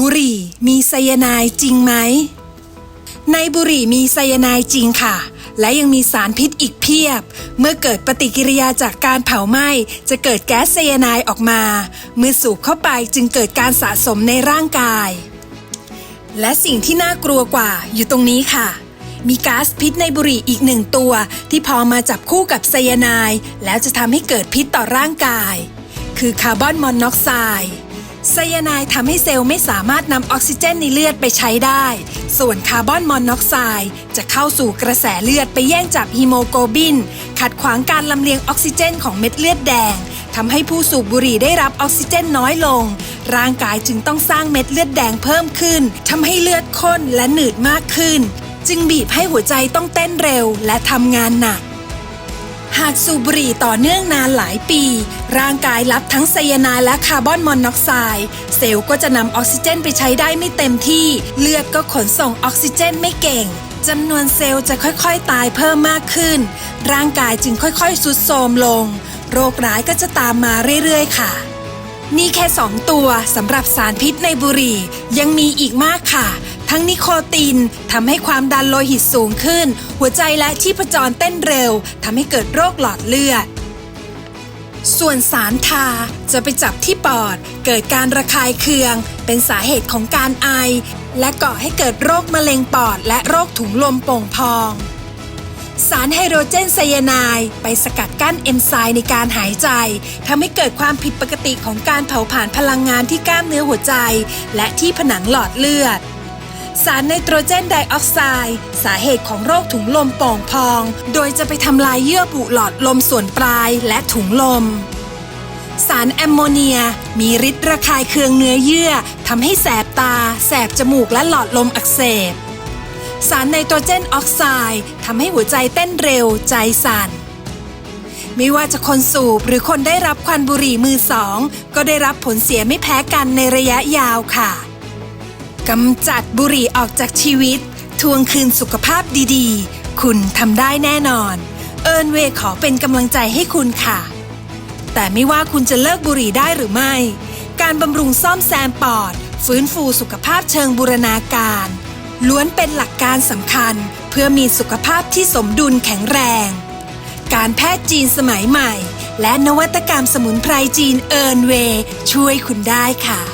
บุหรี่มีไซยาไนด์จริงไหม ในบุหรี่มีไซยาไนด์จริงค่ะ และยังมีสารพิษอีกเพียบ เมื่อเกิดปฏิกิริยาจากการเผาไหม้จะเกิดแก๊สไซยาไนด์ออกมา เมื่อสูบเข้าไปจึงเกิดการสะสมในร่างกาย และสิ่งที่น่ากลัวกว่าอยู่ตรงนี้ค่ะ มีก๊าซพิษในบุหรี่อีกหนึ่งตัว ที่พอมาจับคู่กับไซยาไนด์แล้วจะทำให้เกิดพิษต่อร่างกาย คือคาร์บอนมอนอกไซด์ ไซยาไนด์ทำให้เซลล์ไม่สามารถนำออกซิเจนในเลือดไปใช้ได้ ส่วนคาร์บอนมอนอกไซด์จะเข้าสู่กระแสเลือดไปแย่งจับฮีโมโกลบิน ขัดขวางการลำเลียงออกซิเจนของเม็ดเลือดแดงทำให้ผู้สูบบุหรี่ได้รับออกซิเจนน้อยลง ร่างกายจึงต้องสร้างเม็ดเลือดแดงเพิ่มขึ้นทำให้เลือดข้นและหนืดมากขึ้น จึงบีบให้หัวใจต้องเต้นเร็วและทำงานหนักากสูบบุหรี่ต่อเนื่องนานหลายปี ร่างกายรับทั้งไซยาไนด์และคาร์บอนมอนอกไซด์เซลล์ก็จะนำออกซิเจนไปใช้ได้ไม่เต็มที่ เลือดก็ขนส่งออกซิเจนไม่เก่งจำนวนเซลล์จะค่อยๆ ตายเพิ่มมากขึ้น ร่างกายจึงค่อยๆสุดโทรมลง โรคร้ายก็จะตามมาเรื่อยๆ ค่ะ นี่แค่ 2 ตัวสำหรับสารพิษในบุหรี่ ยังมีอีกมากค่ะ ทั้งนิโคตินทำให้ความดันโลหิตสูงขึ้น หัวใจและชีพจรเต้นเร็วทำให้เกิดโรคหลอดเลือด ส่วนสารทาจะไปจับที่ปอด เกิดการระคายเคือง เป็นสาเหตุของการไอ และก่อให้เกิดโรคมะเร็งปอด และโรคถุงลมโป่งพอง สารไฮโดรเจนไซยาไนด์ไปสกัดกั้นเอนไซม์ในการหายใจทำให้เกิดความผิดปกติของการเผาผลาญพลังงานที่กล้ามเนื้อหัวใจ และที่ผนังหลอดเลือด สารไนโตรเจนไดออกไซด์สาเหตุของโรคถุงลมโป่งพอง โดยจะไปทำลายเยื่อบุหลอดลมส่วนปลายและถุงลม สารแอมโมเนีย มีฤทธิ์ระคายเคืองเนื้อเยื่อทำให้แสบตา แสบจมูกและหลอดลมอักเสบ สารไนโตรเจนออกไซด์ทำให้หัวใจเต้นเร็วใจสั่นไม่ว่าจะคนสูบหรือคนได้รับควันบุหรี่มือสอง ก็ได้รับผลเสียไม่แพ้กันในระยะยาวค่ะ กำจัดบุหรี่ออกจากชีวิต ทวงคืนสุขภาพดีๆ คุณทำได้แน่นอน เอิร์นเวย์ขอเป็นกำลังใจให้คุณค่ะ แต่ไม่ว่าคุณจะเลิกบุหรี่ได้หรือไม่ การบำรุงซ่อมแซมปอด ฟื้นฟูสุขภาพเชิงบูรณาการ ล้วนเป็นหลักการสำคัญ เพื่อมีสุขภาพที่สมดุลแข็งแรง การแพทย์จีนสมัยใหม่ และนวัตกรรมสมุนไพรจีนเอิร์นเวย์ช่วยคุณได้ค่ะ